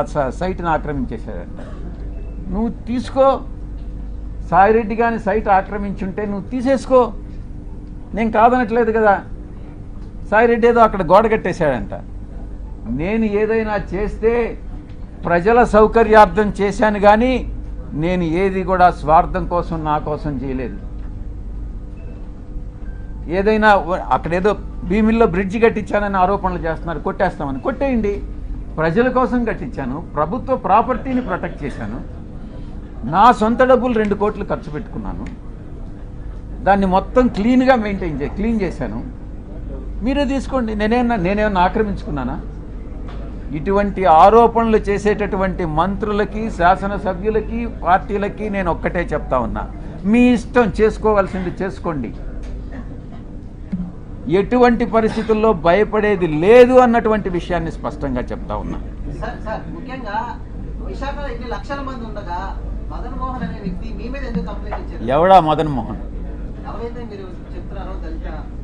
సైట్ని ఆక్రమించేశాడంట. నువ్వు తీసుకో. సాయిరెడ్డి కానీ సైట్ ఆక్రమించుంటే నువ్వు తీసేసుకో. నేను కాదనట్లేదు కదా. సాయిరెడ్డి ఏదో అక్కడ గోడ కట్టేశాడంట. నేను ఏదైనా చేస్తే ప్రజల సౌకర్యార్థం చేశాను కానీ నేను ఏది కూడా స్వార్థం కోసం నా కోసం చేయలేదు. ఏదైనా అక్కడేదో భీమిల్లో బ్రిడ్జి కట్టించానని ఆరోపణలు చేస్తున్నారు. కొట్టేస్తామని. కొట్టేయండి. ప్రజల కోసం కట్టించాను ప్రభుత్వ ప్రాపర్టీని ప్రొటెక్ట్ చేశాను నా సొంత డబ్బులు రెండు కోట్లు ఖర్చు పెట్టుకున్నాను దాన్ని మొత్తం క్లీన్గా మెయింటైన్ చే క్లీన్ చేశాను. మీరే తీసుకోండి నేనేమన్నా నేనేమన్నా ఆక్రమించుకున్నానా? ఇటువంటి ఆరోపణలు చేసేటటువంటి మంత్రులకి శాసనసభ్యులకి పార్టీలకి నేను ఒక్కటే చెప్తా ఉన్నా. మీ ఇష్టం చేసుకోవాల్సింది చేసుకోండి. ఎటువంటి పరిస్థితుల్లో భయపడేది లేదు అన్నటువంటి విషయాన్ని స్పష్టంగా చెప్తా ఉన్నా. సార్ సార్ ముఖ్యంగా విశాఖలో ఇన్ని లక్షల మంది ఉండగా మదన్ మోహన్ అనే వ్యక్తి మీ మీద ఎందుకు కంప్లైంట్ ఇచ్చారు? ఎవడా మదన్ మోహన్?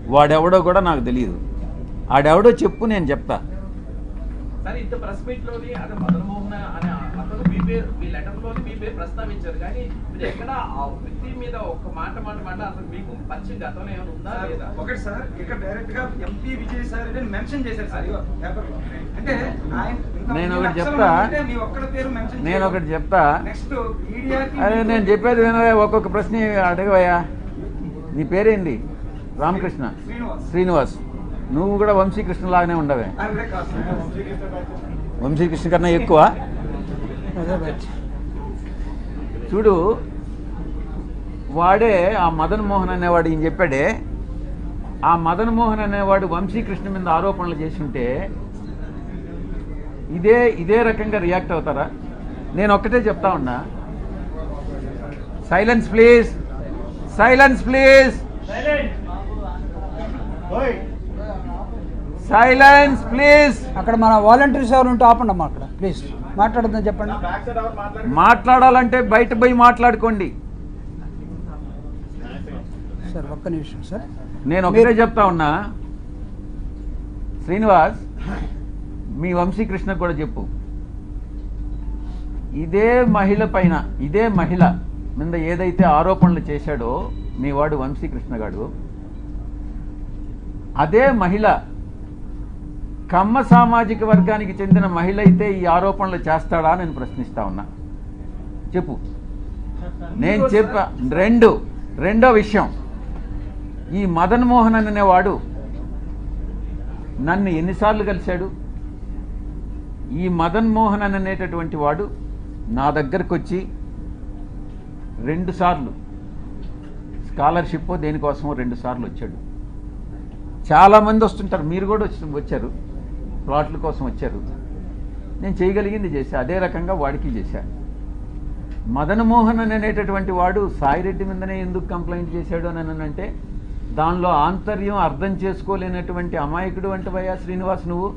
వాడెవడో కూడా నాకు తెలియదు ఆడెవడో చెప్పు నేను చెప్తా. సరే ఇంత ప్రెస్ మీట్లోని అదే మదన్ మోహన్ అనే అతను మీ పేరు మీ లెటర్లోని మీ పేరు ప్రస్తావించారు. కానీ మీరు ఎక్కడ ఆ వ్యక్తి మీద ఒక్క మాట మాట మాట అసలు మీకు పరిచయం గతంలో ఏమైనా ఉందా లేదా? ఒకటి సార్ ఇక్కడ డైరెక్ట్గా ఎంపీ విజయ్ సార్ అని మెన్షన్ చేశారు సార్. ఇగో పేపర్లో. అంటే నేను ఒకటి చెప్తా. నేను ఒకటి చెప్తా. నెక్స్ట్ మీడియాకి అరే మీకు- నేను చెప్పేది వినవే. ఒక్కొక్క ప్రశ్న అడగవయ్యా. నీ పేరేంటి? రామకృష్ణ. శ్రీనివాస్. శ్రీనివాస్. నువ్వు కూడా వంశీకృష్ణ లాగానే ఉండవే అదే. వంశీకృష్ణ కన్నా ఎక్కువ. చూడు వాడే ఆ మదన్ మోహన్ అనేవాడు ఈయన చెప్పాడే ఆ మదన్ మోహన్ అనేవాడు వంశీకృష్ణ మీద ఆరోపణలు చేసి ఉంటే ఇదే ఇదే రకంగా రియాక్ట్ అవుతారా? నేను ఒక్కటే చెప్తా ఉన్నా. Silence please silence please silence please అక్కడ మన వాలంటీర్స్ ఎవరు ఉంటే ఆపండి అమ్మా అక్కడ ప్లీజ్ మాట్లాడుతుందని చెప్పండి. మాట్లాడాలంటే బయట పోయి మాట్లాడుకోండి. సార్ ఒక్క నిమిషం సార్. నేను ఒకటే చెప్తా ఉన్నా. శ్రీనివాస్ మీ వంశీకృష్ణ కూడా చెప్పు. ఇదే మహిళ పైన ఇదే మహిళ మీద ఏదైతే ఆరోపణలు చేశాడో మీ వాడు వంశీకృష్ణ గాడు అదే మహిళ కమ్మ సామాజిక వర్గానికి చెందిన మహిళ అయితే ఈ ఆరోపణలు చేస్తాడా నేను ప్రశ్నిస్తా ఉన్నా. చెప్పు. నేను చెప్పా రెండు. రెండో విషయం. ఈ మదన్ మోహన్ అనేవాడు నన్ను ఎన్నిసార్లు కలిశాడు? ఈ మదన్ మోహన్ అనేటటువంటి వాడు నా దగ్గరకు వచ్చి రెండుసార్లు స్కాలర్షిప్ దేనికోసమో రెండు సార్లు వచ్చాడు చాలామంది వస్తుంటారు. మీరు కూడా వచ్చి వచ్చారు. ప్లాట్ల కోసం వచ్చారు. నేను చేయగలిగింది చేశా. అదే రకంగా వాడికి చేశాను మదన్ మోహన్ అని అనేటటువంటి వాడు సాయిరెడ్డి మీదనే ఎందుకు కంప్లైంట్ చేశాడు అని అంటే దానిలో ఆంతర్యం అర్థం చేసుకోలేనటువంటి అమాయకుడు అంటవయ్యా శ్రీనివాస్ నువ్వు.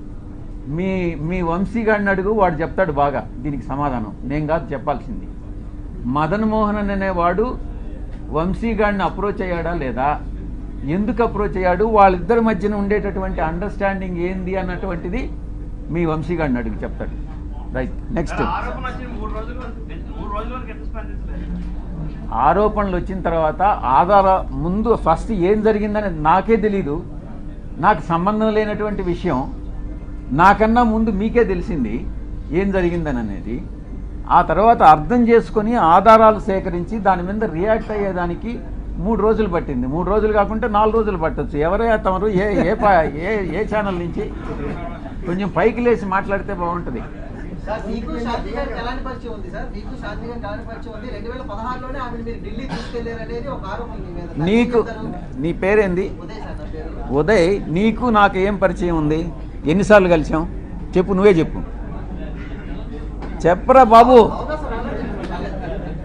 మీ మీ వంశీగాడిని అడుగు వాడు చెప్తాడు బాగా. దీనికి సమాధానం. నేను కాదు చెప్పాల్సింది. మదన్ మోహన్ అనేవాడు వంశీగాడిని అప్రోచ్ అయ్యాడా లేదా? ఎందుకు అప్రోచ్ అయ్యాడు? వాళ్ళిద్దరి మధ్యన ఉండేటటువంటి అండర్స్టాండింగ్ ఏంది అన్నటువంటిది మీ వంశీగాడిని అడుగు చెప్తాడు. రైట్ నెక్స్ట్ ఆరోపణలు వచ్చిన తర్వాత ఆధార ముందు ఫస్ట్ ఏం జరిగిందని నాకే తెలీదు. నాకు సంబంధం లేనటువంటి విషయం నాకన్నా ముందు మీకే తెలిసింది ఏం జరిగిందని అనేది ఆ తర్వాత అర్థం చేసుకొని ఆధారాలు సేకరించి దాని మీద రియాక్ట్ అయ్యేదానికి మూడు రోజులు పట్టింది. మూడు రోజులు కాకుంటే నాలుగు రోజులు పట్టొచ్చు. ఎవరే తమరు ఏ ఏ ఏ ఏ ఛానల్ నుంచి కొంచెం పైకి లేచి మాట్లాడితే బాగుంటుంది. నీకు? నీ పేరేంది? ఉదయ్ నీకు నాకు ఏం పరిచయం ఉంది? ఎన్నిసార్లు కలిసాం? చెప్పు నువ్వే చెప్పు. చెప్పరా బాబు అవునా సార్ అలా చెప్పండి.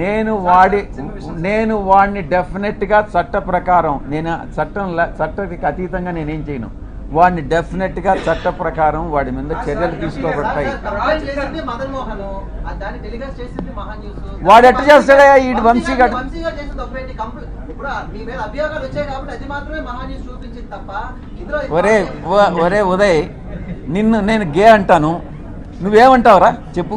నేను వాడి నేను వాడిని డెఫినెట్గా చట్ట ప్రకారం నేను చట్టం చట్టానికి అతీతంగా నేనేం చేయను. వాడిని డెఫినెట్గా చట్ట ప్రకారం వాడి మీద చర్యలు తీసుకోబడతాయి. వాడు ఎట్ట చేస్తాడయ్యా ఈ వంశీ గారు ఒరే ఒరే ఉదయ్ నిన్ను నేను గే అంటాను. నువ్వేమంటావురా? చెప్పు.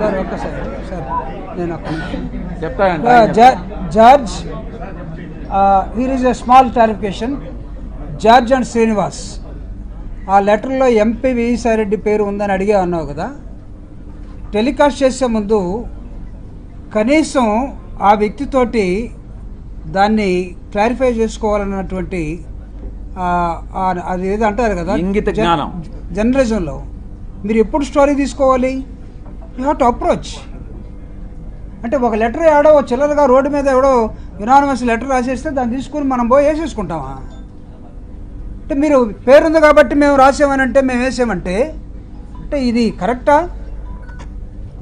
సార్ ఒక్కసారి సార్ నేను ఒక్క uh, here is a small clarification. George and Srinivas ఆ లెటర్లో ఎంపీ విజయసాయిరెడ్డి పేరు ఉందని అడిగే అన్నావు కదా? టెలికాస్ట్ చేసే ముందు కనీసం ఆ వ్యక్తితోటి దాన్ని క్లారిఫై చేసుకోవాలన్నటువంటి అది ఏదో అంటారు కదా? ఇంగిత జన్- జ్ఞానం. జర్నలిజంలో. మీరు ఎప్పుడు స్టోరీ తీసుకోవాలి? యూ హ్యావ్ టు అప్రోచ్ అంటే ఒక లెటర్ ఎవడో చిల్లరగా రోడ్డు మీద ఎవడో యునానిమస్ లెటర్ రాసేస్తే దాన్ని తీసుకుని మనం పోయి వేసేసుకుంటామా? అంటే మీరు పేరుంది కాబట్టి మేము రాసామని అంటే మేము వేసామంటే అంటే ఇది కరెక్టా?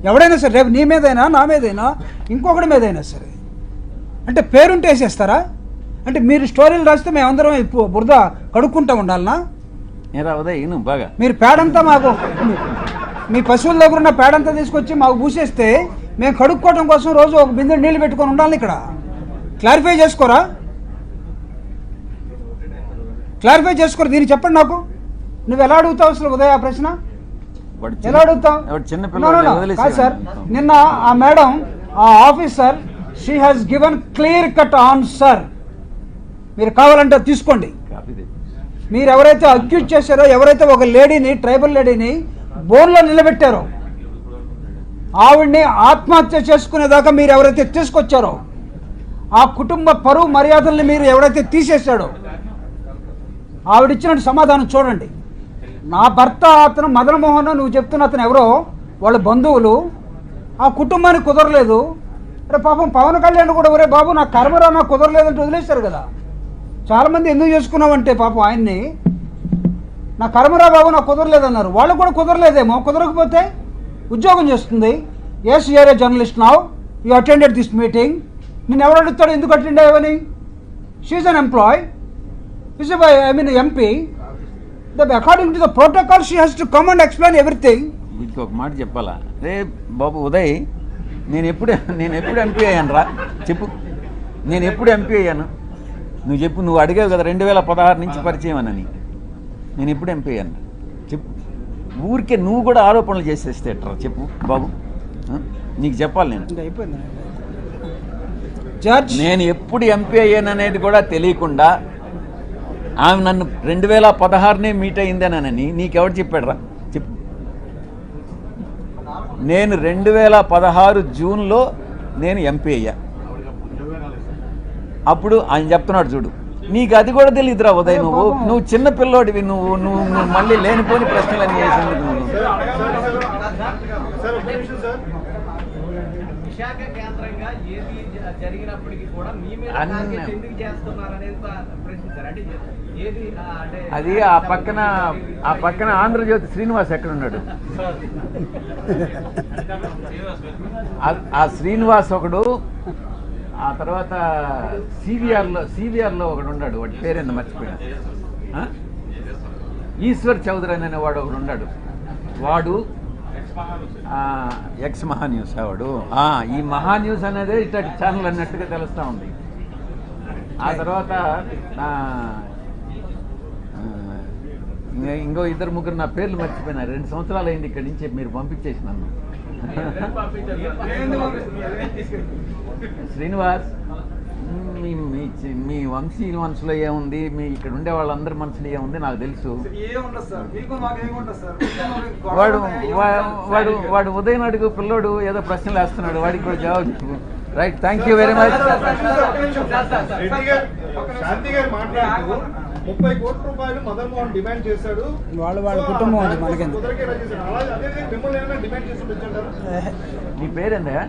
ఎవడైనా సరే రేపు నీ మీదైనా నా మీదైనా ఇంకొకటి మీదైనా సరే. అంటే పేరుంటే వేసేస్తారా? అంటే మీరు స్టోరీలు రాస్తే మేమందరం బురద కడుక్కుంటూ ఉండాలనా? నువ్వు బాగా. మీరు పేడంతా మాకు మీ పశువుల దగ్గర ఉన్న పేడంతా తీసుకొచ్చి మాకు పూసేస్తే మేము కడుక్కోవడం కోసం రోజు ఒక బిందె నీళ్ళు పెట్టుకొని ఉండాలి ఇక్కడ. క్లారిఫై చేసుకోరా? క్లారిఫై చేసుకోరు? దీన్ని చెప్పండి నాకు. నువ్వు ఎలా అడుగుతావు అసలు ఉదయ ప్రశ్న? ఎలా అడుగుతావు? కాదు సార్. నిన్న ఆ మేడం ఆ officer she has given clear cut answer మీరు కావాలంటే తీసుకోండి. మీరు ఎవరైతే అక్యూజ్ చేశారో ఎవరైతే ఒక లేడీని ట్రైబల్ లేడీని బోన్లో నిలబెట్టారో. ఆవిడ్ని ఆత్మహత్య చేసుకునేదాకా మీరు ఎవరైతే తీసుకొచ్చారో ఆ కుటుంబ పరువు మర్యాదల్ని మీరు ఎవరైతే తీసేశాడో ఆవిడిచ్చిన సమాధానం చూడండి. నా భర్త అతను మదనమోహన్ నువ్వు చెప్తున్న అతను ఎవరో వాళ్ళ బంధువులు ఆ కుటుంబానికి కుదరలేదు. అరే పాపం పవన్ కళ్యాణ్ కూడా ఒరే బాబు నా కర్మరా నాకు కుదరలేదంటే వదిలేశారు కదా. చాలామంది ఎందుకు చేసుకున్నావంటే పాపం ఆయన్ని నా కర్మరా బాబు నాకు కుదరలేదన్నారు. వాళ్ళకు కూడా కుదరలేదేమో. కుదరకపోతే ఉద్యోగం చేస్తుంది. Yes you are a journalist now you attended this meeting నేను ఎవరు అడుగుతాడు? ఎందుకు attend అయ్యావని? She an employee is I mean MP the according to the protocol she has to come and explain everything వీటికి ఒక మాట చెప్పాలా? రే బాబు ఉదయ్ నేను ఎప్పుడు నేను ఎప్పుడు ఎంపీ అయ్యాను రా చెప్పు. నేను ఎప్పుడు ఎంపీ అయ్యాను? నువ్వు చెప్పు నువ్వు అడిగావు కదా రెండు వేల పదహారు నుంచి పరిచయం అని. నేను ఎప్పుడు ఎంపీ అయ్యాను చెప్పు. ఊరికే నువ్వు కూడా ఆరోపణలు చేసేస్తే చెప్పు. బాబు? నీకు చెప్పాలి నేను. అయిపోయింది. జార్జ్. నేను ఎప్పుడు ఎంపీ అయ్యాను అనేది కూడా తెలియకుండా ఆమె నన్ను రెండు వేల పదహారునే మీట్ అయిందేనని నీకెవడు చెప్పాడు రా చెప్పు. నేను రెండు వేల పదహారు జూన్లో నేను ఎంపీ అయ్యా. అప్పుడు ఆయన చెప్తున్నాడు చూడు. నీకు అది కూడా తెలియదురా ఉదయ్ నువ్వు. నువ్వు చిన్న పిల్లోడివి నువ్వు నువ్వు నువ్వు మళ్ళీ లేనిపోని నువ్వు. విశాఖ కేంద్రంగా ఏది జరిగినప్పటికీ కూడా ఎందుకు చేస్తున్నారు అనేది అంటే ఏది ఆ, అంటే అది ఆ పక్కన ఆ పక్కన ఆంధ్రజ్యోతి శ్రీనివాస్ ఎక్కడ ఉన్నాడు ఆ- ఆ శ్రీనివాస్ ఒకడు ఆ తర్వాత సివిఆర్లో సివిఆర్లో ఒకడు ఉన్నాడు వాడి పేరేందో మర్చిపోయినా. ఈశ్వర్ చౌదరి అనే వాడు ఒకడు ఉన్నాడు. వాడు ఎక్స్ మహా న్యూస్ వాడు ఈ మహా న్యూస్ అనేది ఇట్లాంటి ఛానల్ అన్నట్టుగా తెలుస్తూ ఉంది. ఆ తర్వాత ఇంకో ఇద్దరు ముగ్గురు నా పేర్లు మర్చిపోయినా. రెండు సంవత్సరాలు అయింది ఇక్కడి నుంచి మీరు పంపించేసి శ్రీనివాస్ మీ మీ వంశీ మనసులో ఏముంది మీ ఇక్కడ ఉండే వాళ్ళందరి మనసులో ఏముంది నాకు తెలుసు వాడు వాడు వాడు ఉదయం అడుగు పిల్లోడు ఏదో ప్రశ్నలు వేస్తున్నాడు వాడికి కూడా జవాబు right thank you very much Shanti garu ముప్పై కోట్ల రూపాయలు మదన్ మోహన్ డిమాండ్ చేశాడు. వాళ్ళ- వాళ్ళ కుటుంబం అదే విధంగా మిమ్మల్ని ఏమైనా డిమాండ్ చేసి ఉండొచ్చంటారా? నీ పేరేందా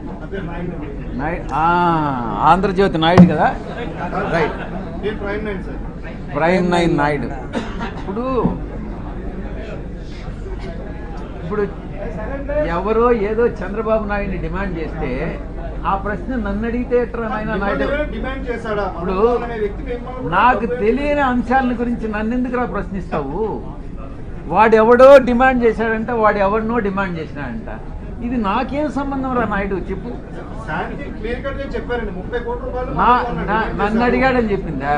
ఆంధ్రజ్యోతి నాయుడు కదా? రైట్ నేను prime nine sir. Prime nine Naidu. ఇప్పుడు ఇప్పుడు ఎవరో ఏదో చంద్రబాబు నాయుడిని డిమాండ్ చేస్తే ఆ ప్రశ్న నన్ను అడిగితే నాయుడు? ఇప్పుడు నాకు తెలియని అంశాల గురించి నన్ను ఎందుకురా ప్రశ్నిస్తావు? వాడెవడో డిమాండ్ చేశాడంట వాడు ఎవరినో డిమాండ్ చేసినాడంట. ఇది నాకేం సంబంధం రా నాయుడు? చెప్పు. నన్ను. అడిగాడని చెప్పిందా?